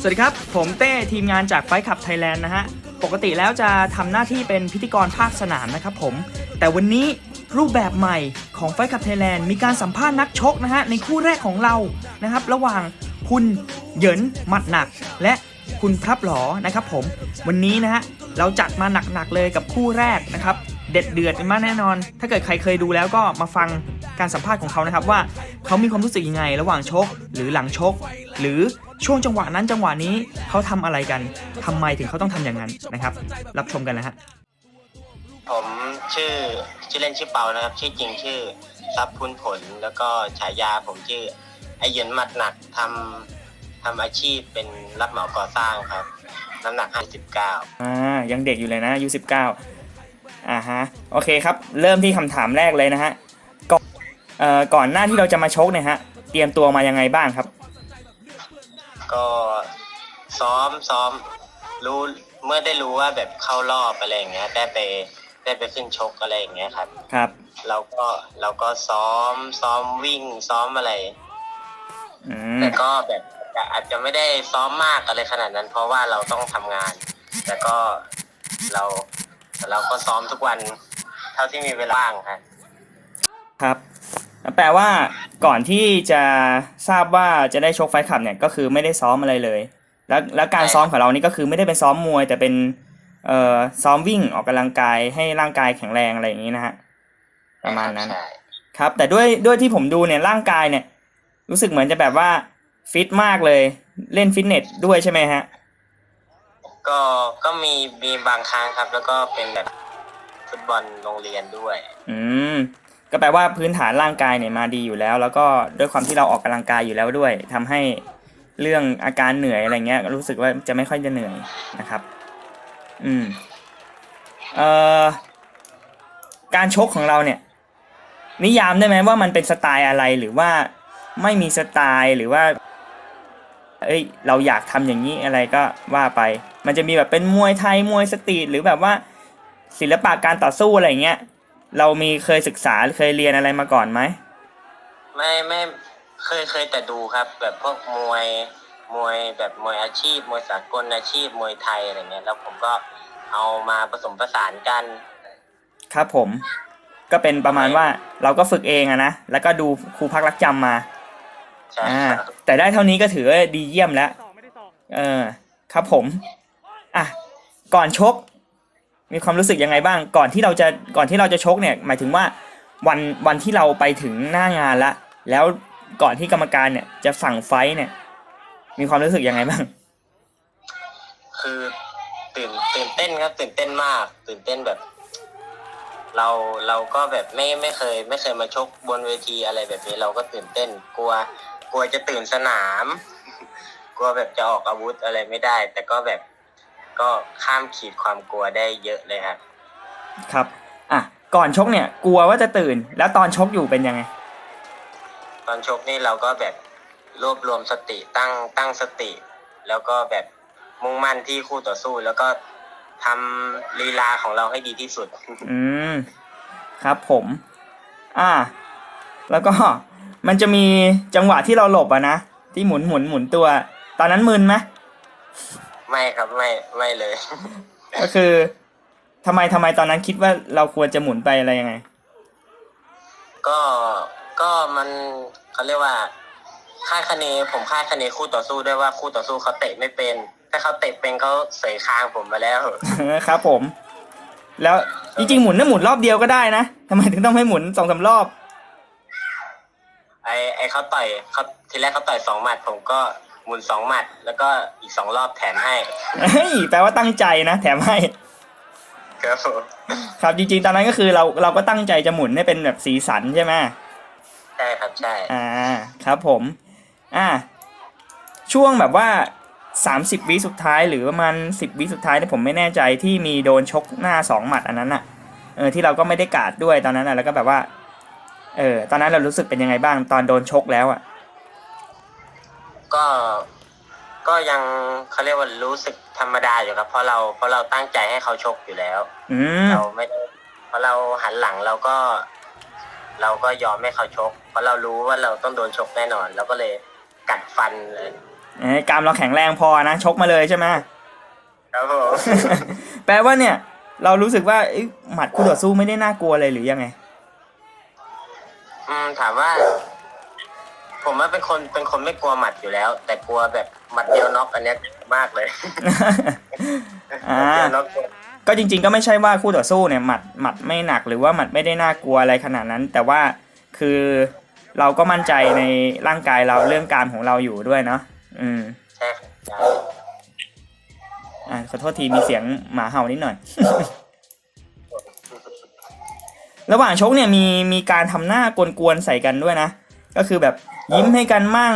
สวัสดีครับ ผมเต้ทีมงานจากไฟขับไทยแลนด์นะฮะ ปกติแล้วจะทำหน้าที่เป็นพิธีกรภาคสนามนะครับผม แต่วันนี้รูปแบบใหม่ของไฟขับไทยแลนด์มีการสัมภาษณ์นักชกนะฮะ ในคู่แรกของเรานะครับ ระหว่างคุณเหยินหมัดหนัก และคุณพรับหลอนะครับผม วันนี้นะฮะเราจัดมาหนักๆเลยกับคู่แรกนะครับเด็ดเดือดกันมากแน่นอน ถ้าเกิดใครเคยดูแล้วก็มาฟังการสัมภาษณ์ของเขานะครับว่าเขามีความรู้สึกยังไง ระหว่างชกหรือหลังชก หรือ ช่วงจังหวะนั้นจังหวะนี้เขาทำอะไรกันทำไมถึงเขาต้องทำอย่างนั้นนะครับ รับชมกันนะฮะผมชื่อชื่อเล่นชื่อเปานะครับ ชื่อจริงชื่อทรัพย์พุนผล แล้วก็ฉายาผมชื่อไอเหยินหมัดหนักทำทำอาชีพเป็นรับเหมาก่อสร้างครับ น้ำหนัก59อ่ายังเด็กอยู่เลยนะอายุ19อ่าฮะโอเคครับ เริ่มที่คำถามแรกเลยนะฮะก่อนเอ่อก่อนหน้าที่เราจะมาชกเนี่ยฮะเตรียมตัวมายังไงบ้างครับ ก็ซ้อมซ้อมรู้เมื่อได้รู้ว่าแบบเข้ารอบอะไรอย่างเงี้ย ได้ไปได้ไปขึ้นชกอะไรอย่างเงี้ยครับ ครับเราก็เราก็ซ้อมซ้อมวิ่งซ้อมอะไร อืมแต่ก็แบบอาจจะไม่ได้ซ้อมมากอะไรขนาดนั้น เพราะว่าเราต้องทำงาน แต่ก็เราเราก็ซ้อมทุกวัน เท่าที่มีเวลาว่างครับ ครับ แปลว่าก่อนที่จะทราบว่าจะได้ชกไฟท์คลับเนี่ยก็คือไม่ได้ซ้อมอะไรเลย แล้วแล้วการใช่ซ้อมของเรานี่ก็คือไม่ได้เป็นซ้อมมวย แต่เป็นเอ่อซ้อมวิ่งออกกำลังกายให้ร่างกายแข็งแรงอะไรอย่างนี้นะฮะประมาณนั้นใช่ครับ แต่ด้วยด้วยที่ผมดูเนี่ยร่างกายเนี่ย รู้สึกเหมือนจะแบบว่าฟิตมากเลย เล่นฟิตเนสด้วยใช่ไหมฮะก็ก็มีมีบางครั้งครับ แล้วก็เป็นแบบฟุตบอลโรงเรียนด้วย อืม ก็แปลว่าพื้นฐานร่างกายเนี่ยมาดีอยู่แล้ว แล้วก็ด้วยความที่เราออกกำลังกายอยู่แล้วด้วยทำให้เรื่องอาการเหนื่อยอะไรเงี้ยรู้สึกว่าจะไม่ค่อยจะเหนื่อยนะครับ อืมเอ่อการชกของเราเนี่ย นิยามได้ไหมว่ามันเป็นสไตล์อะไรหรือว่าไม่มีสไตล์หรือว่า เอ้ย เราอยากทำอย่างนี้อะไรก็ว่าไป มันจะมีแบบเป็นมวยไทยมวยสตรีทหรือแบบว่าศิลปะการต่อสู้อะไรเงี้ย เรามีเคยศึกษาเคยเรียนอะไรมาก่อนไหมไม่ไม่เคยเคยแต่ดูครับ แบบพวกมวยมวยแบบมวยอาชีพ มวยสากลอาชีพ มวยไทยอะไรเงี้ยแล้วผมก็เอามาผสมผสานกัน ครับผม ก็เป็นประมาณว่าเราก็ฝึกเองอะนะแล้วก็ดูครูพักรักจำมาใช่อ่าครับแต่ได้เท่านี้ก็ถือว่าดีเยี่ยมแล้ว เออ ครับผม อะ ก่อนชก มีความรู้สึกยังไงบ้าง ก่อนที่เราจะก่อนที่เราจะชกเนี่ย หมายถึงว่าวันวันที่เราไปถึงหน้างานละ แล้วก่อนที่กรรมการเนี่ยจะสั่งไฟเนี่ย มีความรู้สึกยังไงบ้าง คือตื่นตื่นเต้นครับตื่นเต้นมาก ตื่นเต้นแบบ เราเราก็แบบไม่ไม่เคย ไม่เคยมาชกบนเวทีอะไรแบบนี้เราก็ตื่นเต้น กลัว กลัวจะตื่นสนาม กลัวแบบจะออกอาวุธอะไรไม่ได้ แต่ก็แบบ ก็ข้ามขีดความกลัวได้เยอะเลยครับครับอะก่อนชกเนี่ย กลัวว่าจะตื่น แล้วตอนชกอยู่เป็นยังไง ตอนชกนี่เราก็แบบรวบรวมสติตั้งตั้งสติ แล้วก็แบบมุ่งมั่นที่คู่ต่อสู้ แล้วก็ทำลีลาของเราให้ดีที่สุด อืมครับผม อ่า แล้วก็มันจะมีจังหวะที่เราหลบอะนะ ที่หมุนหมุนหมุนตัว ตอนนั้นมึนไหม ไม่ครับไม่ไม่เลย ก็คือทำไมทำไมตอนนั้นคิดว่าเราควรจะหมุนไปอะไรยังไง ก็ก็มันเขาเรียกว่าคาดคะเนผมคาดคะเนคู่ต่อสู้ด้วยว่าคู่ต่อสู้เขาเตะไม่เป็น ถ้าเขาเตะเป็นเขาเสยคางผมมาแล้ว ครับผม แล้วจริงๆหมุนน่ะหมุนรอบเดียวก็ได้นะทำไมถึงต้องให้หมุนสองสามรอบ ไอไอเขาต่อยเขาทีแรกเขาต่อยสองหมัดผมก็ หมุนสองหมัด แล้วก็อีกสองรอบแถมให้เฮ้ยแปลว่าตั้งใจนะ แถมให้ ครับผมครับจริงๆตอนนั้นก็คือเราเราก็ตั้งใจจะหมุนให้เป็นแบบสีสันใช่ไหมใช่ครับใช่อ่า ครับผม อ่า ช่วงแบบว่าสามสิบวิสุดท้ายหรือประมาณสิบวิสุดท้ายเนี่ยผมไม่แน่ใจที่มีโดนชกหน้าสองหมัดอันนั้นอะเออที่เราก็ไม่ได้กาดด้วยตอนนั้นอะแล้วก็แบบว่า เออตอนนั้นเรารู้สึกเป็นยังไงบ้างตอนโดนชกแล้วอะ ก็ก็ยังเขาเรียกว่ารู้สึกธรรมดาอยู่ครับ เพราะเราเพราะเราตั้งใจให้เขาชกอยู่แล้วอืมเราไม่ได้เพราะเราหันหลังเราก็ เราก็ยอมให้เขาชก เพราะเรารู้ว่าเราต้องโดนชกแน่นอนเราก็เลยกัดฟันเลยเอ้ยกล้ามเราแข็งแรงพอนะชกมาเลยใช่ไหม ครับผม แปลว่าเนี่ย เรารู้สึกว่าเอ้ยหมัดคู่ต่อสู้ไม่ได้น่ากลัวเลยหรือยังไง อืมถามว่า ผมว่าเป็นคนเป็นคนไม่กลัวหมัดอยู่แล้ว แต่กลัวแบบหมัดเดียวน็อกอันเนี้ยมากเลยอ่าเดียวน็อกก็จริง ๆ ก็ไม่ใช่ว่าคู่ต่อสู้เนี่ยหมัดหมัดไม่หนักหรือว่าหมัดไม่ได้น่ากลัวอะไรขนาดนั้น แต่ว่าคือเราก็มั่นใจในร่างกายเราเรื่องการของเราอยู่ด้วยเนาะอืมใช่ครับใช่อ่าขอโทษทีมีเสียงหมาเห่านิดหน่อย ระหว่างชกเนี่ยมีมีการทำหน้ากวนๆใส่กันด้วยนะก็คือแบบ ยิ้มให้กันมั่ง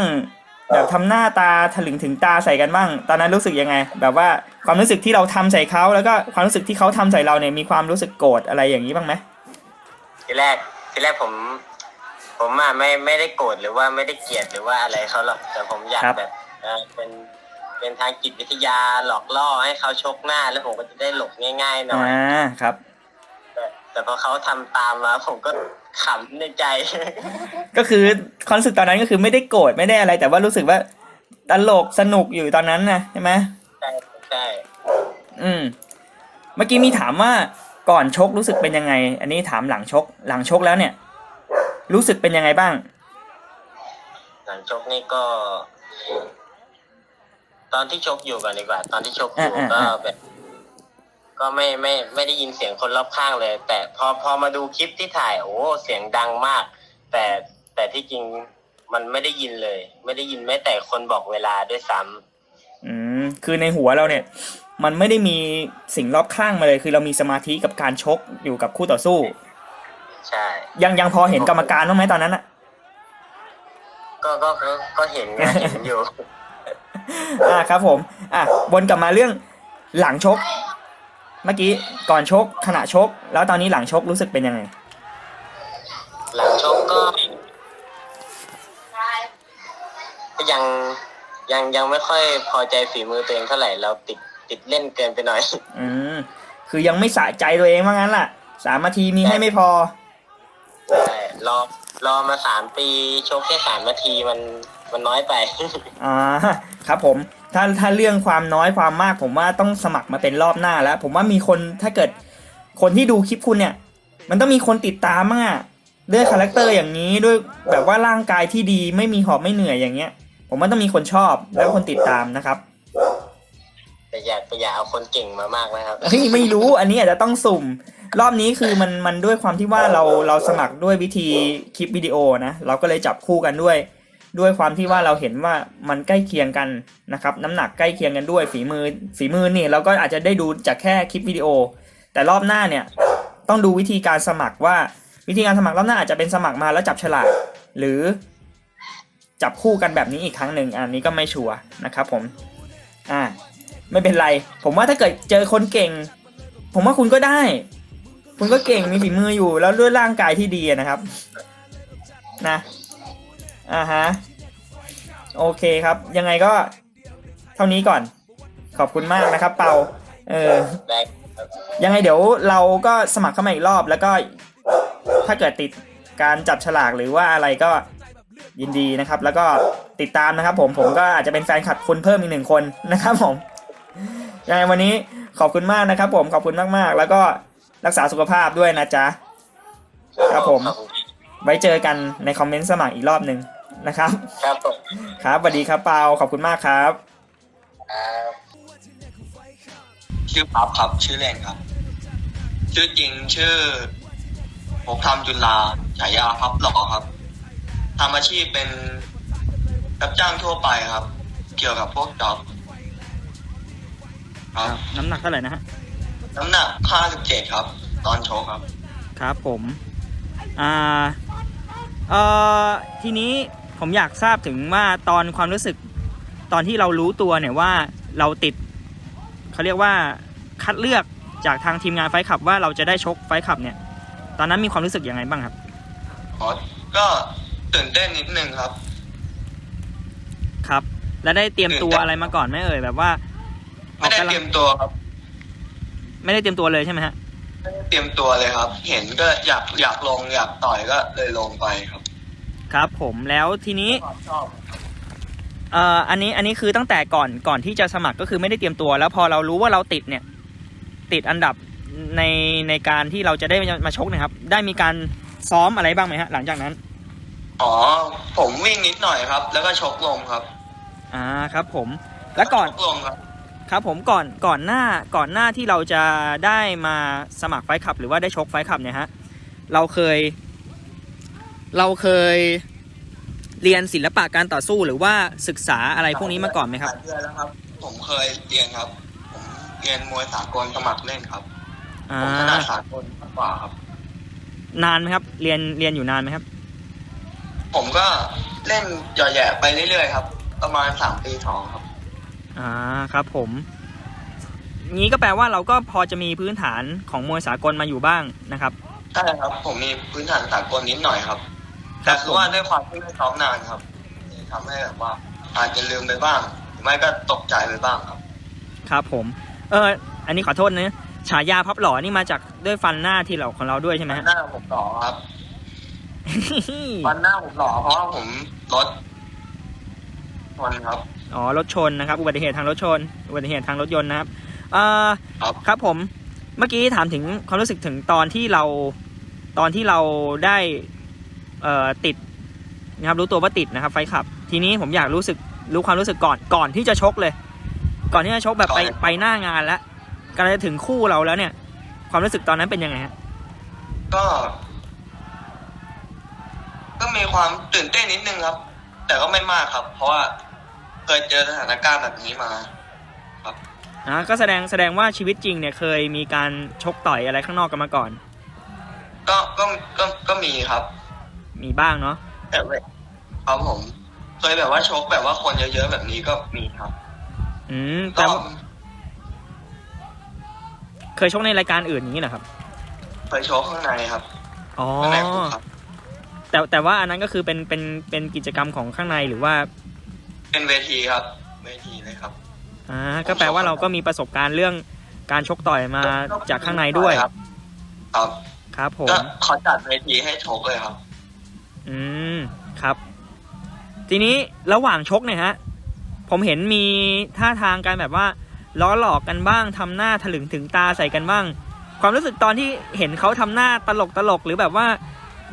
แบบทำหน้าตาถลึงถึงตาใส่กันบ้าง ตอนนั้นรู้สึกยังไง แบบว่าความรู้สึกที่เราทำใส่เขาแล้วก็ความรู้สึกที่เขาทำใส่เราเนี่ยมีความรู้สึกโกรธอะไรอย่างนี้บ้างไหมทีแรกทีแรกผม ผมอะไม่ไม่ได้โกรธหรือว่าไม่ได้เกลียดหรือว่าอะไรเขาหรอกแต่ผมอยากแบบเออเป็นเป็นทางจิตวิทยาหลอกล่อให้เขาชกหน้า แล้วผมก็จะได้หลบง่ายๆหน่อยอ่าครับแต่แต่พอเขาทำตามมาผมก็ ขำในใจ ก็คือความรู้สึกตอนนั้นก็คือไม่ได้โกรธไม่ได้อะไร แต่ว่ารู้สึกว่าตลกสนุกอยู่ตอนนั้นนะใช่ไหมใช่ใช่อืม เมื่อกี้มีถามว่าก่อนชกรู้สึกเป็นยังไง อันนี้ถามหลังชก หลังชกแล้วเนี่ย รู้สึกเป็นยังไงบ้าง หลังชกนี่ก็ ตอนที่ชกอยู่ก่อนดีกว่า ตอนที่ชกอยู่อ่าก็อ่าแบบ ก็ไม่ไม่ไม่ได้ยินเสียงคนรอบข้างเลย แต่พอพอมาดูคลิปที่ถ่าย โอ้เสียงดังมาก แต่แต่ที่จริงมันไม่ได้ยินเลย ไม่ได้ยินแม้แต่คนบอกเวลาด้วยซ้ำอืมคือในหัวเราเนี่ย มันไม่ได้มีสิ่งรอบข้างมาเลย คือเรามีสมาธิกับการชกอยู่กับคู่ต่อสู้ ใช่ ยังยังพอเห็นกรรมการบ้างไหมตอนนั้นอะก็ก็ก็ก็เห็นนะเห็นอยู่ อ่าครับผม อะวนกลับมาเรื่องหลังชก เมื่อกี้ก่อนชกขณะชก แล้วตอนนี้หลังชกรู้สึกเป็นยังไง หลังชกก็ก็ ยังยังยังไม่ค่อยพอใจฝีมือตัวเองเท่าไหร่เราติดติดเล่นเกินไปหน่อย อืมคือยังไม่สะใจตัวเองว่างั้นล่ะสามนาทีมีให้ไม่พอใช่รอรอมาสามปีชกแค่สามนาทีมันมันน้อยไป อ่าครับผม ถ้าถ้าเรื่องความน้อยความมาก ผมว่าต้องสมัครมาเป็นรอบหน้าแล้ว ผมว่ามีคนถ้าเกิดคนที่ดูคลิปคุณเนี่ย มันต้องมีคนติดตามมั่งอะด้วยคาแรคเตอร์อย่างนี้ด้วยแบบว่าร่างกายที่ดีไม่มีหอบไม่เหนื่อยอย่างเงี้ย ผมว่าต้องมีคนชอบแล้วคนติดตามนะครับ แต่อย่าแต่อย่าเอาคนเก่งมามากนะครับเฮ้ยไม่รู้อันนี้อาจจะต้องสุ่ม รอบนี้คือมันมันด้วยความที่ว่าเราเราสมัครด้วยวิธีคลิปวิดีโอนะเราก็เลยจับคู่กันด้วย ด้วยความที่ว่าเราเห็นว่ามันใกล้เคียงกันนะครับน้ำหนักใกล้เคียงกันด้วยฝีมือฝีมือนี่เราก็อาจจะได้ดูจากแค่คลิปวิดีโอ แต่รอบหน้าเนี่ยต้องดูวิธีการสมัครว่าวิธีการสมัครรอบหน้าอาจจะเป็นสมัครมาแล้วจับฉลากหรือจับคู่กันแบบนี้อีกครั้งหนึ่งอันนี้ก็ไม่ชัวร์นะครับผมอ่าไม่เป็นไร ผมว่าถ้าเกิดเจอคนเก่ง ผมว่าคุณก็ได้ คุณก็เก่งมีฝีมืออยู่แล้วด้วยร่างกายที่ดีนะครับ นะ อ่าฮะ โอเคครับ ยังไงก็เท่านี้ก่อน ขอบคุณมากนะครับ เปา เออได้ยังไงเดี๋ยวเราก็สมัครเข้ามาอีกรอบแล้วก็ถ้าเกิดติดการจับฉลากหรือว่าอะไรก็ยินดีนะครับ แล้วก็ติดตามนะครับ ผมผมก็อาจจะเป็นแฟนคลับคุณเพิ่มอีกหนึ่งคนนะครับ ผมยังไงวันนี้ขอบคุณมากนะครับ ผมขอบคุณมากๆ แล้วก็รักษาสุขภาพด้วยนะจ๊ะครับผมขอณไว้เจอกันในคอมเมนต์สมัครอีกรอบหนึ่ง นะครับ ครับผมครับสวัสดีครับเปาขอบคุณมากครับ ครับชื่อปั๊บครับ ชื่อเล่นครับ ชื่อจริงชื่อผมทำจุฬาฉายาพับหล่อครับทำอาชีพเป็นรับจ้างทั่วไปครับ เกี่ยวกับพวกจ็อบครับ น้ำหนักเท่าไหร่นะฮะ น้ำหนัก 57 ครับ ตอนโชว์ครับ ครับผม อ่า เอ่อ ทีนี้ ผมอยากทราบถึงว่าตอนความรู้สึกตอนที่เรารู้ตัวเนี่ยว่าเราติดเขาเรียกว่าคัดเลือกจากทางทีมงานไฟท์ขับว่าเราจะได้ชกไฟท์ขับเนี่ย ตอนนั้นมีความรู้สึกยังไงบ้างครับอ๋อก็ตื่นเต้นนิดนึงครับ ครับ แล้วได้เตรียมตัวตื่นเต้นอะไรมาก่อนไหมเอ่ยแบบว่าอไม่อกได้กำลัเตงรียมตัวครับ ไม่ได้เตรียมตัวเลยใช่ไหมฮะไม่ได้เตรียมตัวเลยครับ เห็นก็อยากอยากลงอยากต่อยก็เลยลงไปครับ ครับผมแล้วทีนี้ความชอบเอ่ออันนี้อันนี้คือตั้งแต่ก่อนก่อนที่จะสมัครก็คือไม่ได้เตรียมตัว แล้วพอเรารู้ว่าเราติดเนี่ย ติดอันดับในในการที่เราจะได้มาชกเนะครับ ได้มีการซ้อมอะไรบ้างไหมฮะ หลังจากนั้น อ๋อ ผมวิ่งนิดหน่อยครับ แล้วก็ชกลมครับ อ่าครับ ผมแล้วก่อนชกลมครับครับผมก่อนก่อนหน้าก่อนหน้าที่เราจะได้มาสมัครไฟท์ขับ หรือว่าได้ชกไฟท์ขับเนี่ยฮะเราเคย เราเคยเรียนศิลปะการต่อสู้หรือว่าศึกษาอะไรพวกนี้มาก่อนไหมครับหลายเดือนแล้วครับ ผมเคยเรียนครับ ผมเรียนมวยสากลสมัครเล่นครับอ่าผมถนัดสากลมากกว่าครับ นานไหมครับ เรียนเรียนอยู่นานไหมครับ ผมก็เล่นหย่อแย่ไปเรื่อยๆครับ ประมาณสามปีสองครับ อ่าครับผมงี้ก็แปลว่าเราก็พอจะมีพื้นฐานของมวยสากลมาอยู่บ้างนะครับ ใช่ครับ ผมมีพื้นฐานสากลนิดหน่อยครับครั แต่บคือว่าด้วยความที่ไม่ซ้อมนานครับทำให้แบบว่า อาจจะลืมไปบ้างหรือไม่ก็ตกใจไปบ้างครับ ครับผม เออ อันนี้ขอโทษนะฉายาพับหล่อนี่มาจากด้วยฟันหน้าที่เราของเราด้วยใช่ไหมฟันฮะ หน้าผมหล่อครับ ฟันหน้าผมหล่อเพราะว่าผมรถชนครับ อ๋อรถชนนะครับ อุบัติเหตุทางรถชน อุบัติเหตุทางรถยนต์นะครับเอ่อครับ ครับผม เมื่อกี้ถามถึงความรู้สึกถึงตอนที่เรา ตอนที่เราได้ เอ่อติดนะครับรู้ตัวว่าติดนะครับไฟขับ ทีนี้ผมอยากรู้สึกรู้ความรู้สึกก่อนก่อนที่จะชกเลย ก่อนที่จะชกแบบไปไปหน้างานแล้วกำลังจะถึงคู่เราแล้วเนี่ย ความรู้สึกตอนนั้นเป็นยังไงฮะก็ ก็มีความตื่นเต้นนิดนึงครับ แต่ก็ไม่มากครับ เพราะว่าเคยเจอสถานการณ์แบบนี้มาอ่าก็แสดงแสดงว่าชีวิตจริงเนี่ยเคยมีการชกต่อยอะไรข้างนอกกันมาก่อน ก็ก็ก็ก็มีครับ มีบ้างเนาะแต่ไม่ครับผมเคยแบบว่าชกแบบว่าคนเยอะๆแบบนี้ก็มีครับอืมก็แต่ว่าเคยชกในรายการอื่นอย่างนี้เหรอครับเคยชกข้างในครับอ๋อข้างในคุกครับ แต่แต่ว่าอันนั้นก็คือเป็นเป็นเป็นกิจกรรมของข้างในหรือว่าเป็นเวทีครับ เวทีเลยครับ อ่าก็แปลว่าเราก็มีประสบการณ์เรื่องการชกต่อยมาจากข้างในด้วยครับ ครับ ครับผม ก็เขาจัดเวทีให้ชกเลยครับ อืมครับ ทีนี้ระหว่างชกเนี่ยฮะ ผมเห็นมีท่าทางการแบบว่าล้อหลอกกันบ้างทำหน้าถลึงถึงตาใส่กันบ้าง ความรู้สึกตอนที่เห็นเขาทำหน้าตลกตลกหรือแบบว่า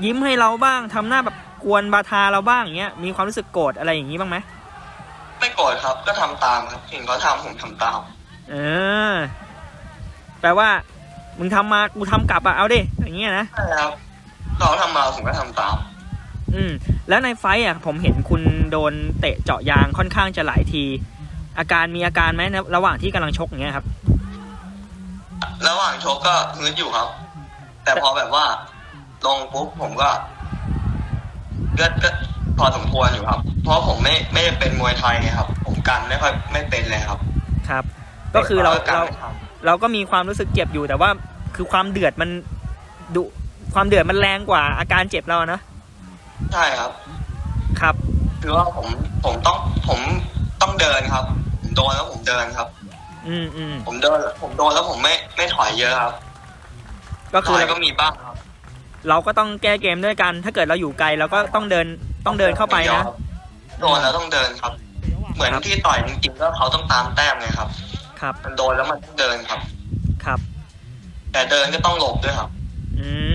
ยิ้มให้เราบ้างทำหน้าแบบกวนบาทาเราบ้างอย่างเงี้ยมีความรู้สึกโกรธอะไรอย่างนี้บ้างไหมไม่โกรธครับก็ทำตามครับเห็นเขาทำผมทำตามเออแปลว่ามึงทำมากูทำกลับอะเอาดิอย่างเงี้ยนะใช่ครับเขาทำมาผมก็ทำตาม อืมแล้วในไฟท์อะผมเห็นคุณโดนเตะเจาะยางค่อนข้างจะหลายที อาการมีอาการไหมในระหว่างที่กำลังชกอย่างเงี้ยครับ ระหว่างชกก็ฮึดอยู่ครับ แต่พอแบบว่าลงปุ๊บผมก็ก็ก็พอสมควรอยู่ครับ เพราะผมไม่ไม่ได้เป็นมวยไทยไงครับ ผมกันไม่ค่อยไม่เป็นเลยครับครับ ก็คือเรากันเราไม่ทันเราก็มีความรู้สึกเจ็บอยู่แต่ว่าคือความเดือดมันดุความเดือดมันแรงกว่าอาการเจ็บเราอะเนอะ ใช่ครับ ครับ คือว่าผมผมต้องผมต้องเดินครับผมโดนแล้วผมเดินครับ อืมอืมผมเดินผมโดนแล้วผมไม่ไม่ถอยเยอะครับก็ถคืออยเราก็มีบ้างครับเราก็ต้องแก้เกมด้วยกัน ถ้าเกิดเราอยู่ไกลเราก็ต้องเดินต้องเดินเข้าไปนะ โดนแล้วต้องเดินครับ เหมือนที่ต่อยจริงๆก็เขาต้องตามแต้มไงครับ ครับมันโดนแล้วมันต้องเดินครับ ครับ แต่เดินก็ต้องหลบด้วยครับ อืม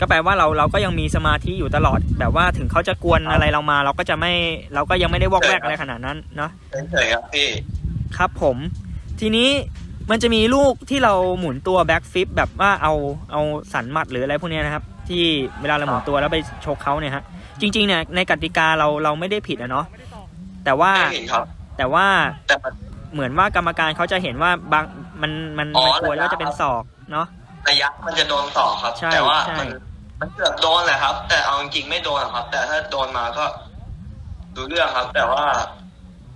ก็แปลว่าเราเราก็ยังมีสมาธิอยู่ตลอด แบบว่าถึงเขาจะกวนอะไรเรามา เราก็จะไม่เราก็ยังไม่ได้วอกแวกอะไรขนาดนั้นเนาะเฉยๆครับพี่ครับผม ทีนี้มันจะมีลูกที่เราหมุนตัวแบ็กฟิปแบบว่าเอาเอาสันหมัดหรืออะไรพวกเนี้ยนะครับ ที่เวลาเราหมุนตัวแล้วไปชกเขาเนี่ยฮะจริงๆเนี่ยในกติกาเราเราไม่ได้ผิดอะเนาะแต่ว่าไม่เห็นครับแต่ว่าแต่มันเหมือนว่ากรรมการเขาจะเห็นว่าบางมันมันอ๋อมันควรระยะว่าจะเป็นศอกเนาะระยะมันจะโดนต่อครับใช่แต่ว่าใช่มัน มันเกือบโดนแหละครับ แต่เอาจริงๆไม่โดนหรอกครับ แต่ถ้าโดนมาก็ดูเรื่องครับ แต่ว่า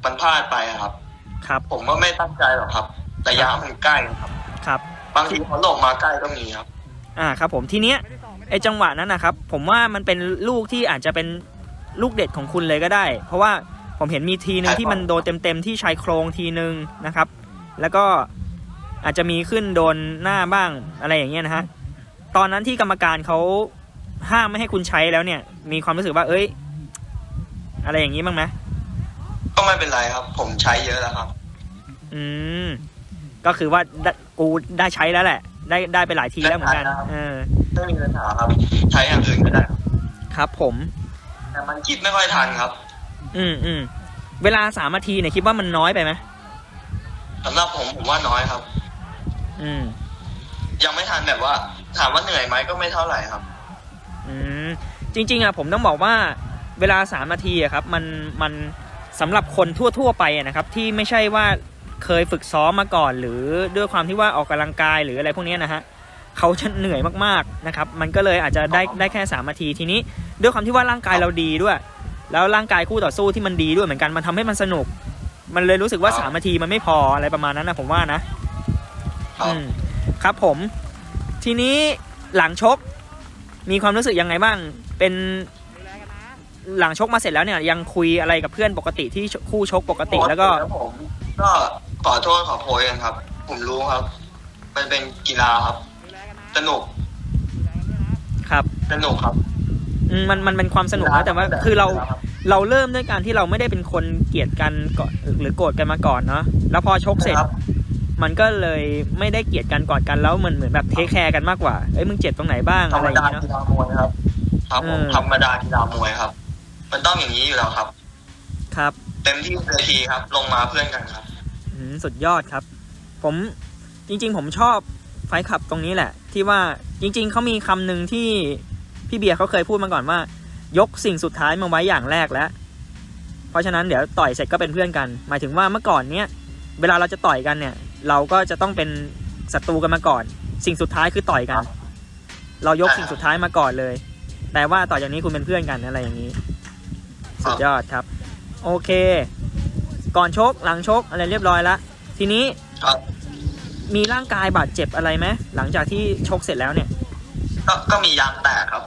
มันพลาดไปอะครับ ครับ ผมก็ไม่ตั้งใจหรอกครับระยะมันใกล้ครับ ครับ บางทีเขาหลบมาใกล้ก็มีครับ อ่า ครับ ผม ทีเนี้ยไอจังหวะนั้นนะครับ ผมว่ามันเป็นลูกที่อาจจะเป็นลูกเด็ดของคุณเลยก็ได้ เพราะว่าผมเห็นมีทีหนึ่งใช่ที่มันโดนเต็มๆที่ชายโครงทีหนึ่งนะครับ แล้วก็อาจจะมีขึ้นโดนหน้าบ้างอะไรอย่างเงี้ยนะฮะ ตอนนั้นที่กรรมการเขาห้ามไม่ให้คุณใช้แล้วเนี่ย มีความรู้สึกว่า เอ้ย อะไรอย่างนี้บ้างไหมก็ไม่เป็นไรครับ ผมใช้เยอะแล้วครับ อืม ก็คือว่าได้กูได้ใช้แล้วแหละ ได้ได้ไปหลายทีแล้วเหมือนกันได้ครับ เออไม่มีปัญหาครับ ใช้อย่างอื่นก็ได้ครับครับ ผม แต่มันคิดไม่ค่อยทันครับอืมอืมเวลาสามนาทีเนี่ยคิดว่ามันน้อยไปไหมสำหรับผมผมว่าน้อยครับ อืม ยังไม่ทันแบบว่า ถามว่าเหนื่อยไหมก็ไม่เท่าไหร่ครับ อืมจริง ๆอะผมต้องบอกว่าเวลาสามนาทีอะครับมันมันสำหรับคนทั่ว ๆ ไปอะนะครับ ที่ไม่ใช่ว่าเคยฝึกซ้อมมาก่อน หรือด้วยความที่ว่าออกกำลังกายหรืออะไรพวกเนี้ยนะฮะเขาจะเหนื่อยมากๆนะครับ มันก็เลยอาจจะได้ได้แค่สามนาทีทีนี้ ด้วยความที่ว่าร่างกายเราดีด้วย แล้วร่างกายคู่ต่อสู้ที่มันดีด้วยเหมือนกันมันทำให้มันสนุก มันเลยรู้สึกว่าครับสามนาทีมันไม่พออะไรประมาณนั้นนะผมว่านะครับอืมครับผม ทีนี้หลังชกมีความรู้สึกยังไงบ้าง เป็นหลังชกมาเสร็จแล้วเนี่ย ยังคุยอะไรกับเพื่อนปกติที่คู่ชกปกติแล้วก็ผมก็ขอโทษขอโพยกันครับ ผมรู้ครับ มันเป็นกีฬาครับ สนุกครับสนุกครับอืมมันมันเป็นความสนุกนะแต่ว่าคือเราเราเริ่มด้วยการที่เราไม่ได้เป็นคนเกลียดกันก่อนหรือโกรธกันมาก่อนเนาะแล้วพอชกเสร็จครับ มันก็เลยไม่ได้เกลียดกันก่อนกันแล้วเหมือนเหมือนแบบเทคแคร์กันมากกว่าเอ้ยมึงเจ็บตรงไหนบ้างธรอะรไรมอย่างดาเงี้ยเนาะกีฬามวยครับครับผมเออ ธรรมดากีฬามวยครับ มันต้องอย่างนี้อยู่แล้วครับ ครับ เต็มที่เวทีครับ ลงมาเพื่อนกันครับ อืมสุดยอดครับ ผมจริง ๆ ผมชอบไฟท์ขับตรงนี้แหละ ที่ว่าจริง ๆเขามีคำหนึ่งที่พี่เบียร์เขาเคยพูดมาก่อนว่า ยกสิ่งสุดท้ายมาไว้อย่างแรกแล้ว เพราะฉะนั้นเดี๋ยวต่อยเสร็จก็เป็นเพื่อนกัน หมายถึงว่าเมื่อก่อนเนี้ยเวลาเราจะต่อยกันเนี่ย เราก็จะต้องเป็นศัตรูกันมาก่อน สิ่งสุดท้ายคือต่อยกัน เรายกสิ่งสุดท้ายมาก่อนเลย แต่ว่าต่อจากนี้คุณเป็นเพื่อนกันอะไรอย่างนี้ สุดยอดครับ โอเค ก่อนชกหลังชกอะไรเรียบร้อยแล้วทีนี้ครับมีร่างกายบาดเจ็บอะไรไหมหลังจากที่ชกเสร็จแล้วเนี่ย ก็ก็มียางแตกครับ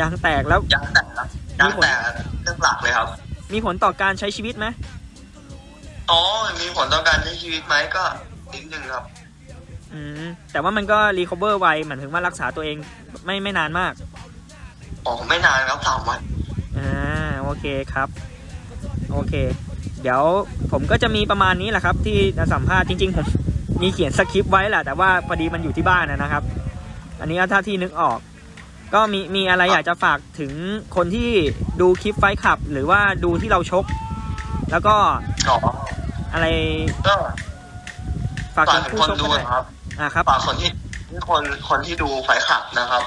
ยางแตกแล้วยางแตกครับยางแตกเรื่องหลักเลยครับ มีผลต่อการใช้ชีวิตไหมอ๋อ มีผลต่อการใช้ชีวิตไหมก็ นิดนึงครับอืมแต่ว่ามันก็รีคอเวอร์ไวหมายถึงว่ารักษาตัวเองไม่ไม่นานมากอ๋อไม่นานครับสามวันอ่าโอเคครับ โอเค เดี๋ยวผมก็จะมีประมาณนี้แหละครับ ที่จะสัมภาษณ์จริงๆผมมีเขียนสคริปต์ไว้แหละแต่ว่าพอดีมันอยู่ที่บ้านนะนะครับ อันนี้ก็ถ้าที่นึกออก ก็มีมีอะไรอยากจะฝากถึงคนที่ดูคลิปไฟท์ขับ หรือว่าดูที่เราชก แล้วก็อ๋ออะไรก็ ฝากฝาถึกงถึงผู้คนชกดูก็ได้นะครับ อ่าครับ ฝากคนที่คนคนที่ดูไฟขับนะครับ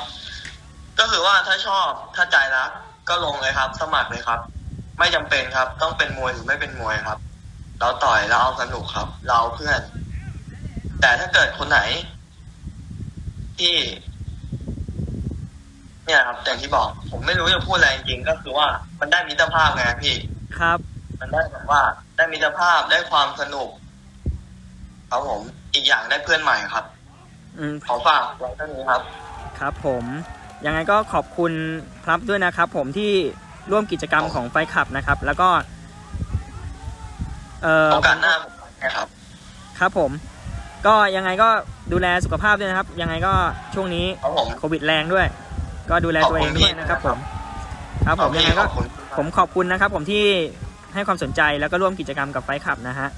ก็คือว่าถ้าชอบถ้าใจรักก็ลงเลยครับ สมัครเลยครับ ไม่จำเป็นครับ ต้องเป็นมวยหรือไม่เป็นมวยครับ เราต่อยเราเอาสนุกครับ เราเอาเพื่อน แต่ถ้าเกิดคนไหน ที่ เนี่ยครับอย่างที่บอก ผมไม่รู้จะพูดอะไรจริงๆก็คือว่ามันได้มิตรภาพไงพี่ ครับ มันได้แบบว่าได้มิตรภาพได้ความสนุก ครับผม อีกอย่างได้เพื่อนใหม่ครับ อืมขอฝากไว้เท่านี้ครับ ครับผม ยังไงก็ขอบคุณครับด้วยนะครับ ผมที่ร่วมกิจกรรมของไฟขับนะครับ แล้วก็ เอ่อโอกาสหน้าผมนะครับ ครับผม ก็ยังไงก็ดูแลสุขภาพด้วยนะครับ ยังไงก็ช่วงนี้ครับผม โควิดแรงด้วย ก็ดูแลตัวเองด้วยนะครับ ผม ครับผมยังไงขก็อบคุณผมขอบคุณนะครับ ผมที่ให้ความสนใจแล้วก็ร่วมกิจกรรมกับไฟขับนะฮะ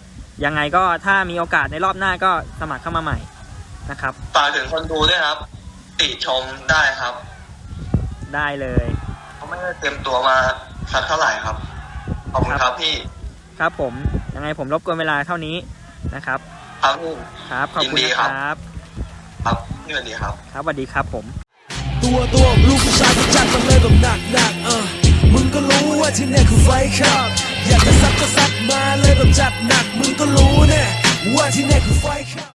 ยังไงก็ถ้ามีโอกาสในรอบหน้าก็สมัครเข้ามาใหม่นะครับ ฝากถึงคนดูด้วยครับ ติชมได้ครับได้เลยเขาไม่ได้เตรียมตัวมาสักเท่าไหร่ครับ ขอบคุณครับพี่ ครับผม ยังไงผมรบกวนเวลาเท่านี้นะครับ ครับพี่ครับ ขอบคุณยินดีนะคครับรับ ครับพี่สวัสดีครับ ครับสวัสดีครับผม ตัวตัวลูกผู้ชายที่จัดกันเลยแบบหนักหนักๆเออมึงก็รู้ว่าที่เนี่ยคือไฟขับ อยากจะซัดก็ซัดมาเลยแบบจัดหนักมึงก็รู้แน่ว่าที่เนี่ยคือไฟขับ